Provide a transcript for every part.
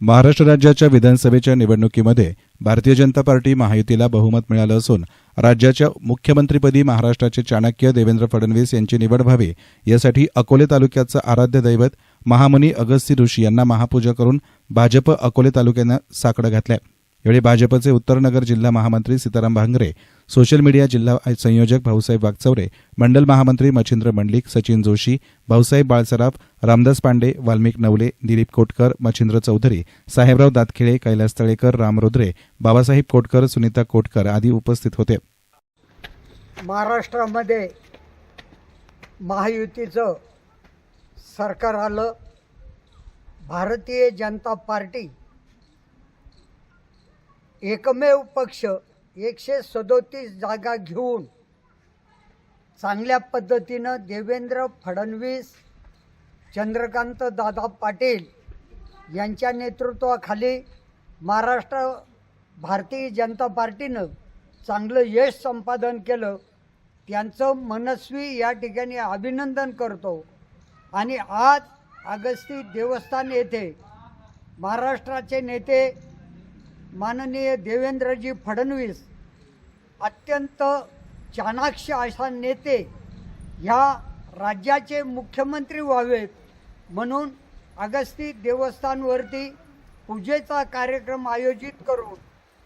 महाराष्ट्र राज्याच्या विधानसभेच्या निवडणुकीमध्ये भारतीय जनता पार्टी महायुतीला बहुमत मिळालं असून राज्याच्या मुख्यमंत्रीपदी महाराष्ट्राचे चाणक्य देवेंद्र फडणवीस यांची निवड व्हावी यासाठी अकोले तालुक्याचं आराध्य दैवत महामुनी अगस्ती ऋषी यांना महापूजा करून भाजप अकोले तालुक्यानं साकडं घातल्या. यावेळी भाजपचे उत्तरनगर जिल्हा महामंत्री सीताराम भांगरे सोशल मीडिया जिल्हा संयोजक भाऊसाहेब वागचौरे मंडल महामंत्री मच्छिंद्र मंडलिक सचिन जोशी भाऊसाहेब बाळसराफ रामदास पांडे वाल्मिक नवले दिलीप कोटकर मच्छिंद्र चौधरी साहेबराव दातखिळे कैलास तळेकर राम रुद्रे बाबासाहेब कोटकर सुनीता कोटकर आदी उपस्थित होते. महाराष्ट्रामध्ये महायुतीचं सरकार आलं. भारतीय जनता पार्टी एकमेव पक्ष एकशे सदोतीस जागा घेऊन चांगल्या पद्धतीनं देवेंद्र फडणवीस चंद्रकांत दादा पाटील यांच्या नेतृत्वाखाली महाराष्ट्र भारतीय जनता पार्टीनं चांगलं यश संपादन केलं. त्यांचं मनस्वी या ठिकाणी अभिनंदन करतो. आणि आज अगस्ती देवस्थान येथे महाराष्ट्राचे नेते माननीय देवेंद्रजी फडणवीस अत्यंत चाणाक्ष अशा नेते ह्या राज्याचे मुख्यमंत्री व्हावेत म्हणून अगस्ती देवस्थानवरती पूजेचा कार्यक्रम आयोजित करून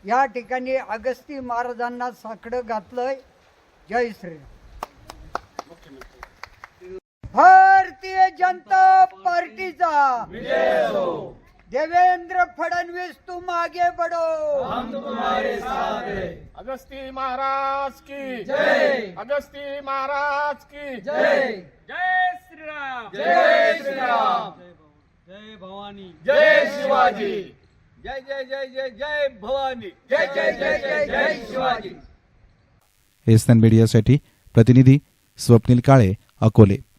या ठिकाणी अगस्ती महाराजांना साकडं घातलंय. जय श्रीराम भारतीय जनता पार्टीचा. हो. देवेंद्र फडणवीस तुम आगे बढ़ो अगस्ती महाराज की. जय. अगस्ती महाराज की. जय. जय श्रीराम. जय श्रीराम. जय भवानी. जय शिवाजी. जय जय जय जय जय भवानी. जय जय जय जय जय शिवाजी. एसएन मीडियासाठी प्रतिनिधी स्वप्नील काळे अकोले.